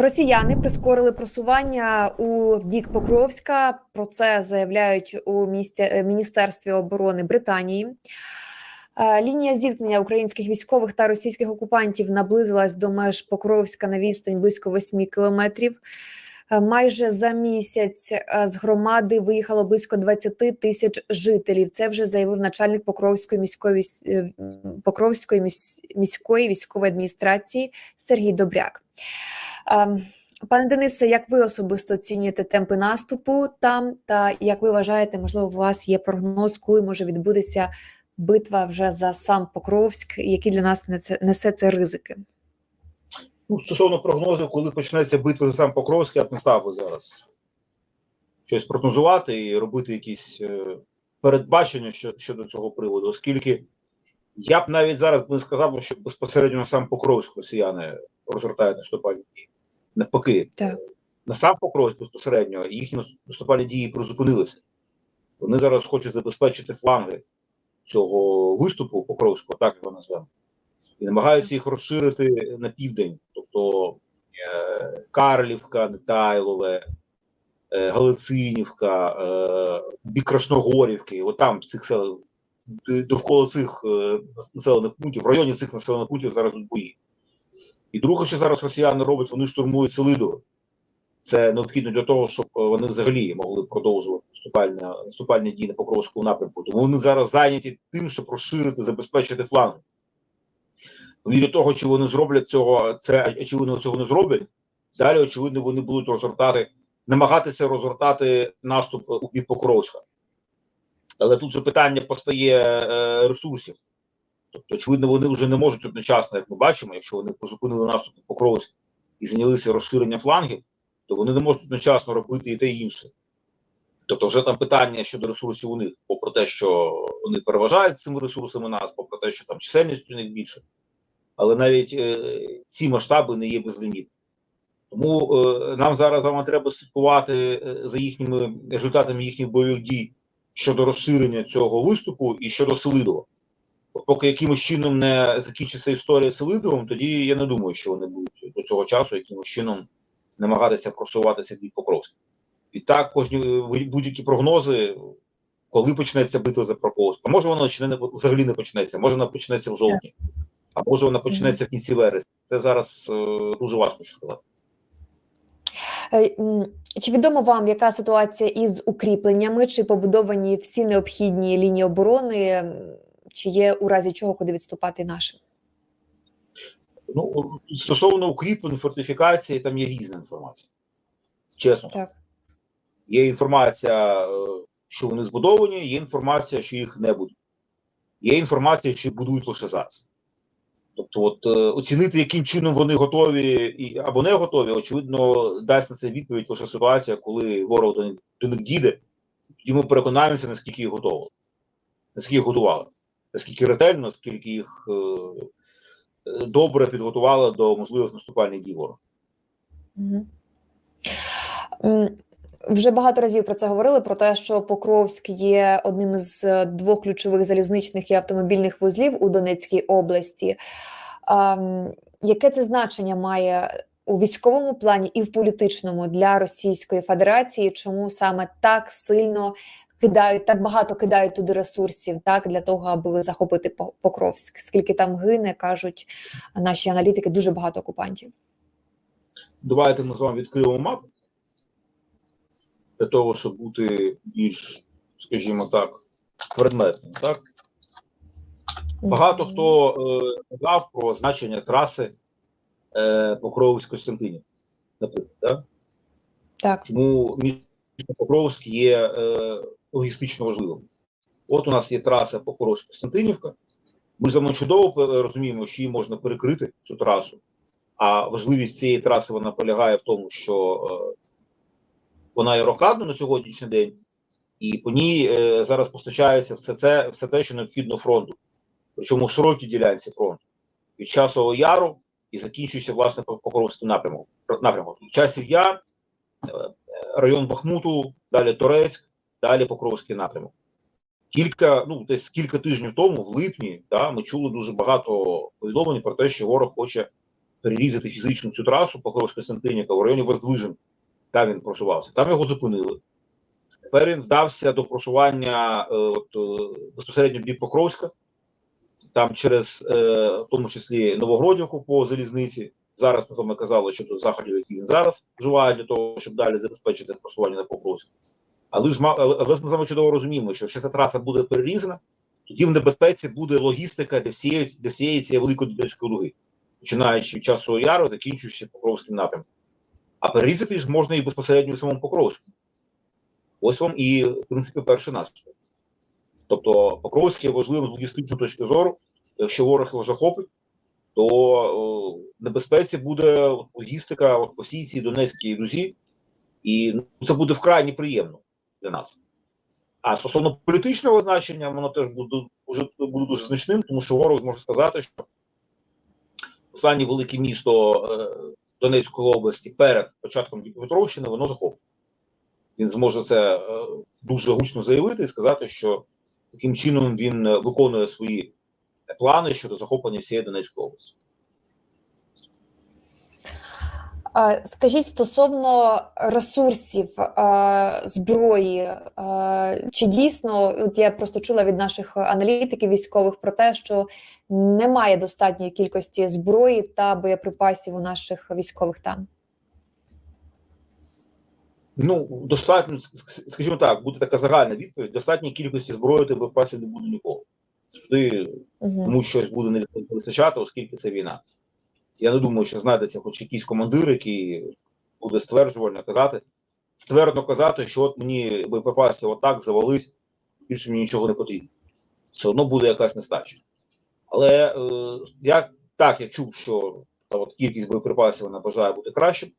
Росіяни прискорили просування у бік Покровська. Про це заявляють у місті, е, Міністерстві оборони Британії. Е, Лінія зіткнення українських військових та російських окупантів наблизилась до меж Покровська на відстань близько 8 кілометрів. Е, Майже за місяць е, з громади виїхало близько 20 тисяч жителів. Це вже заявив начальник Покровської міської е, Покровської міс- міської військової адміністрації Сергій Добряк. Ем, Пане Денисе, як ви особисто оцінюєте темпи наступу там? Та як ви вважаєте, можливо, у вас є прогноз, коли може відбутися битва вже за сам Покровськ, які для нас несе це ризики? Ну, стосовно прогнозів, коли почнеться битва за сам Покровськ, я б не став би зараз щось прогнозувати і робити якісь е, передбачення щодо цього приводу, оскільки я б навіть зараз би не сказав, що безпосередньо на сам Покровськ росіяни розгортають наступальні дії. Навпаки, Так. на сам Покровськ безпосередньо їхні наступальні дії призупинилися. Вони зараз хочуть забезпечити фланги цього виступу Покровського, так його назвемо і намагаються їх розширити на південь, тобто е, Карлівка, Нетайлове, е, Галицинівка, е, бік Красногорівки, от там цих сел, довкола цих населених пунктів, в районі цих населених пунктів зараз бої. І друге, що зараз росіяни роблять, вони штурмують Селидово. Це необхідно для того, щоб вони взагалі могли продовжувати наступальні дії на Покровському напрямку. Тому вони зараз зайняті тим, щоб розширити, забезпечити фланги. До того, чи вони зроблять цього, це очевидно цього не зроблять. Далі, очевидно, вони будуть розгортати, намагатися розгортати наступ у Покровська. Але тут же питання постає е, ресурсів. Тобто, очевидно, вони вже не можуть одночасно, як ми бачимо, якщо вони призупинили наступ на Покровськ і зайнялися розширенням флангів, то вони не можуть одночасно робити і те і інше. Тобто, вже там питання щодо ресурсів у них, попри те, що вони переважають цими ресурсами нас, попри те, що там чисельність у них більше але навіть е, ці масштаби не є безлімітними. Тому е, нам зараз з вами треба слідкувати е, за їхніми результатами їхніх бойових дій щодо розширення цього виступу і щодо Селидова. Поки якимось чином не закінчиться історія з Селидовим, тоді я не думаю, що вони будуть до цього часу якимось чином намагатися просуватися від Покровська. Відтак, кожні будь-які прогнози, коли почнеться битва за Покровськ, може вона взагалі не почнеться, може вона почнеться в жовтні а може вона почнеться в кінці вересня. Це зараз е, дуже важко сказати. Е, Чи відомо вам, яка ситуація із укріпленнями? Чи побудовані всі необхідні лінії оборони? Чи є у разі чого куди відступати нашим? Ну стосовно укріплень, фортифікації, там є різна інформація. Чесно, Так. є інформація, е, що вони збудовані, є інформація, що їх не буде. Є інформація, що будують лише зараз. Тобто, от е, оцінити, яким чином вони готові і або не готові, очевидно, дасть на це відповідь лише ситуація, коли ворог до них, до них дійде, тоді ми переконаємося, наскільки їх готовили, наскільки їх готували, наскільки ретельно, наскільки їх е, добре підготували до можливих наступальних дій ворога. Мгм. М, Вже багато разів про це говорили: про те, що Покровськ є одним з е, двох ключових залізничних і автомобільних вузлів у Донецькій області. Яке це значення має у військовому плані і в політичному для Російської Федерації? Чому саме так сильно кидають, так багато кидають туди ресурсів, так для того, аби захопити Покровськ? Скільки там гине, кажуть наші аналітики, дуже багато окупантів. Давайте ми з вами відкриємо мапу для того, щоб бути більш, скажімо так, предметним. Так? Багато хто е, казав про значення траси е, Покровськ-Костянтинів, наприклад. Так? Так. Чому місто Покровськ є е, логістично важливим? От у нас є траса Покровськ-Костянтинівка. Ми з вами чудово е, розуміємо, що її можна перекрити цю трасу. А важливість цієї траси вона полягає в тому, що е, вона є рокадна на сьогоднішній день, і по ній е, зараз постачається все це, все те, що необхідно фронту. Причому в широкій ділянці фронту. Від часового яру і закінчується власне по Покровським напрямом. напрямок. Часів яр, е, район Бахмуту, далі Торецьк, далі Покровський напрямок. Кілька, ну десь кілька тижнів тому, в липні, да, ми чули дуже багато повідомлень про те, що ворог хоче перерізати фізично цю трасу Покровська Сантиніка в районі Воздвижен. Там він просувався. Там його зупинили. Тепер він вдався до просування е, от, е, безпосередньо бік Покровська, там через, е, в тому числі Новогродівку по залізниці. Зараз ми з вами казали щодо заходів, які він зараз вживає для того, щоб далі забезпечити просування на Покровськ. Але ж але, ми з вами чудово розуміємо, що якщо ця траса буде перерізана, тоді в небезпеці буде логістика для всієї, для всієї цієї великої Донецької дуги, починаючи від часу яру, закінчуючи Покровським напрямком. А перерізати ж можна і безпосередньо в самому Покровську. Ось вам і, в принципі, перший наступ. Тобто Покровський є важливим з логістичної точки зору. Якщо ворог його захопить, то о, в небезпеці буде логістика по всій цій Донецькій дузі, і ну, це буде вкрай неприємно для нас. А стосовно політичного значення, воно теж буде дуже, буде дуже значним, тому що ворог зможе сказати, що останнє велике місто е, Донецької області перед початком Дніпропетровщини воно захоплено. Він зможе це е, дуже гучно заявити і сказати, що таким чином він е, виконує свої плани щодо захоплення всієї Донецької області. Е, Скажіть стосовно ресурсів зброї, чи дійсно, от я просто чула від наших аналітиків військових про те, що немає достатньої кількості зброї та боєприпасів у наших військових там. Ну, достатньо, скажімо так, буде така загальна відповідь: достатньої кількості зброї та боєприпасів не буде ніколи. Завжди Угу. комусь щось буде не вистачати, оскільки це війна. Я не думаю, що знайдеться хоч якийсь командир, який буде стверджувально казати, ствердно казати, що от мені боєприпасів отак завались, більше мені нічого не потрібно. Все одно буде якась нестача. Але е, я так я чув, що та от кількість боєприпасів вона бажає бути кращим.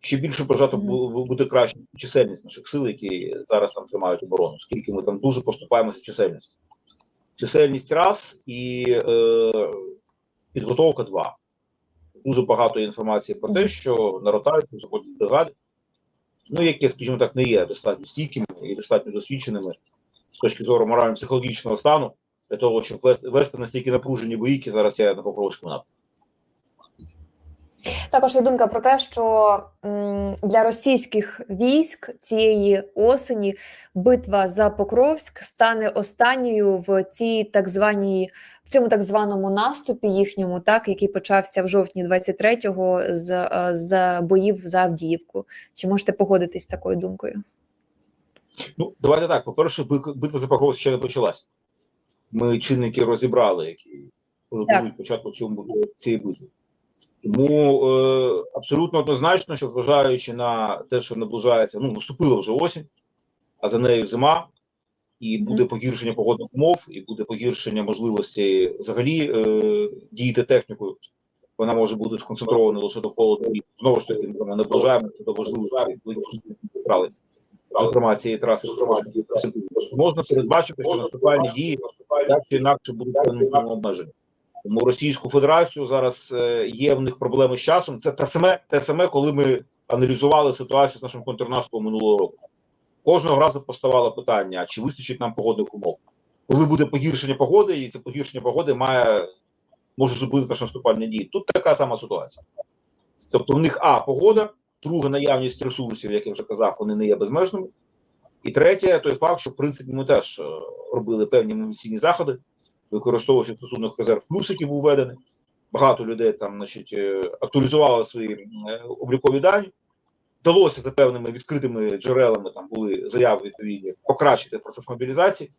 Ще більше бажати бути кращим чисельність наших сил, які зараз там тримають оборону, оскільки ми там дуже поступаємося чисельністю. Чисельність раз і е, підготовка два. Дуже багато інформації про те, що на ротацію заходять бригади, ну, які, скажімо так, не є достатньо стійкими і достатньо досвідченими з точки зору морально-психологічного стану, для того, щоб вести, настільки напружені бої, які зараз є на Покровському напрямку. Також є думка про те, що для російських військ цієї осені битва за Покровськ стане останньою в цій так званій в цьому так званому наступі їхньому, так який почався в жовтні 23-го з, е, з боїв за Авдіївку. Чи можете погодитись з такою думкою? Ну, давайте так. По-перше, битва за Покровськ ще не почалась. Ми чинники розібрали, які готують початку цьому цієї битви. Тому е, абсолютно однозначно, що зважаючи на те, що наближається, ну, наступила вже осінь, а за нею зима, і буде погіршення погодних умов, і буде погіршення можливості взагалі е, діяти технікою. Вона може бути сконцентрована лише до холоду. І знову ж таки, ми наближаємося до важливої правил зокрема цієї траси можна передбачити, що наступальні дії так чи інакше будуть обмежені. Тому Російську Федерацію зараз е, є в них проблеми з часом. Це те саме, те саме, коли ми аналізували ситуацію з нашим контрнаступом минулого року. Кожного разу поставало питання: чи вистачить нам погодних умов? Коли буде погіршення погоди, і це погіршення погоди має може зупинити наші наступальні дії. Тут така сама ситуація. Тобто, в них а погода, друга наявність ресурсів, як я вже казав, вони не є безмежними. І третє, той факт, що в принципі ми теж е, робили певні інвестиційні заходи, використовуючи стосунок резерв плюс, який був введений. Багато людей там, значить, е, актуалізували свої е, облікові дані. Вдалося за певними відкритими джерелами, там були заяви відповідні, покращити процес мобілізації.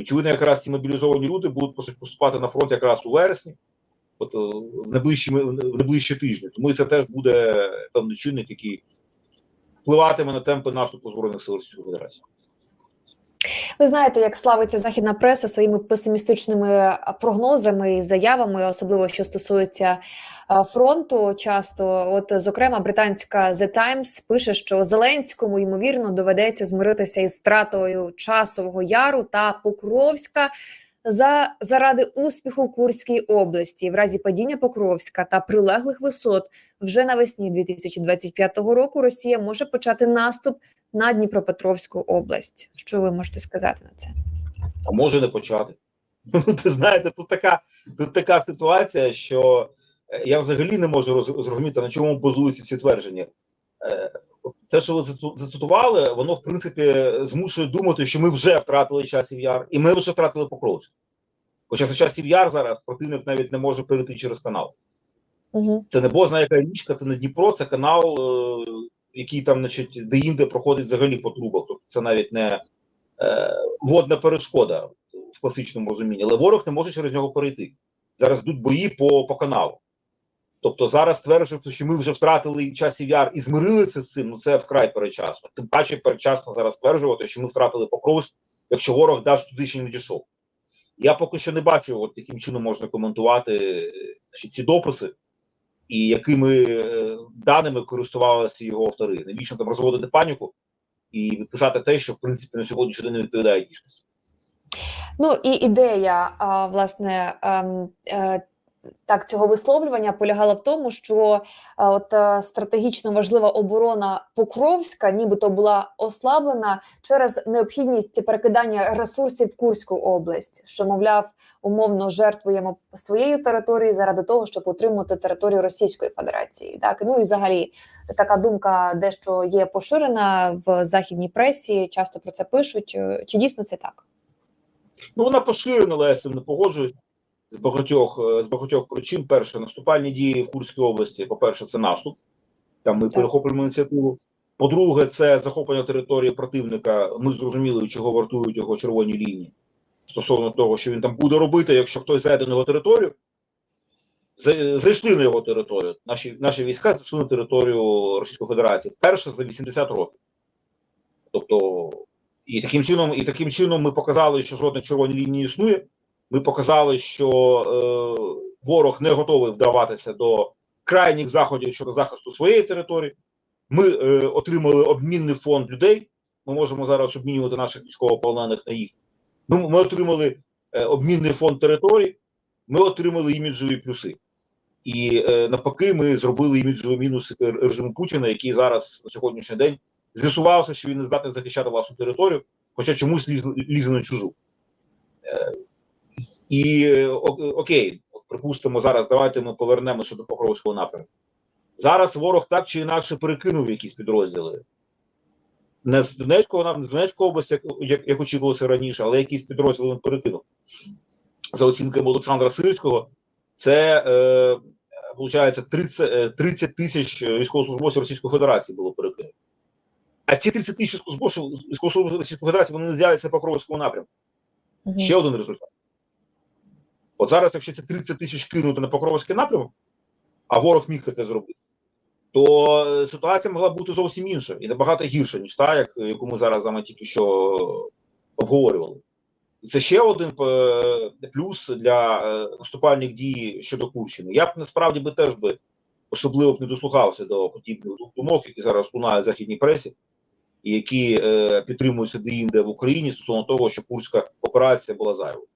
Очевидно, якраз ці мобілізовані люди будуть поступати на фронт якраз у вересні, от е, в найближчі, в найближчі тижні. Тому це теж буде певний чинник, який впливатиме на темпи наступу Збройних сил Російської Федерації. Ви знаєте, як славиться західна преса своїми песимістичними прогнозами і заявами, особливо що стосується е, фронту. Часто, от зокрема, британська The Times пише, що Зеленському ймовірно доведеться змиритися із втратою часового яру та Покровська. За заради успіху в Курській області в разі падіння Покровська та прилеглих висот вже навесні 2025 року Росія може почати наступ на Дніпропетровську область. Що ви можете сказати на це? а може не почати. Ти знаєте, тут така, тут така ситуація, що е, я взагалі не можу зрозуміти, на чому базуються ці твердження. Е, Те, що ви зацитували, воно в принципі змушує думати, що ми вже втратили часів яр, і ми вже втратили Покровськ. Хоча за часів яр зараз противник навіть не може перейти через канал. Угу. Це не бозна яка річка, це не Дніпро, це канал, е, який там, значить, де-інде проходить взагалі по трубах. Тобто це навіть не е, водна перешкода в класичному розумінні, але ворог не може через нього перейти. Зараз йдуть бої по, по каналу. Тобто зараз стверджувати, що ми вже втратили часів яр і змирилися з цим, ну це вкрай перечасно. Тим паче передчасно зараз стверджувати, що ми втратили Покровськ, якщо ворог навіть туди ще не дійшов. Я поки що не бачу, от яким чином можна коментувати е, значить, ці дописи і якими е, даними користувалися його автори. Навіщо там розводити паніку і писати те, що в принципі на сьогоднішній день не відповідає дійсності. Ну і ідея, а, власне, А, е, так цього висловлювання полягала в тому, що е, от е, стратегічно важлива оборона Покровська, нібито була ослаблена через необхідність перекидання ресурсів в Курську область, що мовляв, умовно жертвуємо своєю територією заради того, щоб утримати територію Російської Федерації. Так ну і взагалі така думка дещо є поширена в західній пресі. Часто про це пишуть. Чи дійсно це так? Ну, вона поширена, але я з цим не погоджуюсь з багатьох, е, з багатьох причин. Перше, наступальні дії в Курській області. По-перше, це наступ. Там ми перехоплюємо ініціативу. По-друге, це захоплення території противника. Ми зрозуміли, чого вартують його червоні лінії стосовно того, що він там буде робити, якщо хтось зайде на його територію. Зайшли на його територію. Наші, наші війська зайшли на територію Російської Федерації вперше за 80 років. Тобто, і таким чином, і таким чином ми показали, що жодної червоної лінії не існує. Ми показали, що е, ворог не готовий вдаватися до крайніх заходів щодо захисту своєї території. Ми е, отримали обмінний фонд людей. Ми можемо зараз обмінювати наших військовополонених на їх. Ми, ми отримали е, обмінний фонд територій, ми отримали іміджові плюси. І е, навпаки, ми зробили іміджові мінуси режиму Путіна, який зараз на сьогоднішній день з'ясувався, що він не здатний захищати власну територію, хоча чомусь ліз, лізе на чужу. Е, і е, окей, припустимо, зараз давайте ми повернемося до Покровського напрямку. Зараз ворог так чи інакше перекинув якісь підрозділи. Не з Донецького не з Донецької області, як, як, як очікувалося раніше, але якісь підрозділи він перекинув. За оцінками Олександра Сирського, це е, виходить 30, е, 30 тисяч військовослужбовців Російської Федерації було перекинуто. А ці 30 тисяч військовослужбовців Російської Федерації вони не з'являться по Покровському напрямку. Ще один результат. От зараз, якщо ці 30 тисяч кинути на Покровський напрямок, а ворог міг таке зробити, то е, ситуація могла бути зовсім інша і набагато гірша, ніж та, як, яку ми зараз вами тільки що обговорювали. І це ще один е, плюс для е, наступальних дій щодо Курщини. Я б насправді би теж би особливо б не дослухався до подібних думок, які зараз лунають в західній пресі, і які е, підтримуються де-інде в Україні стосовно того, що Курська операція була зайвою.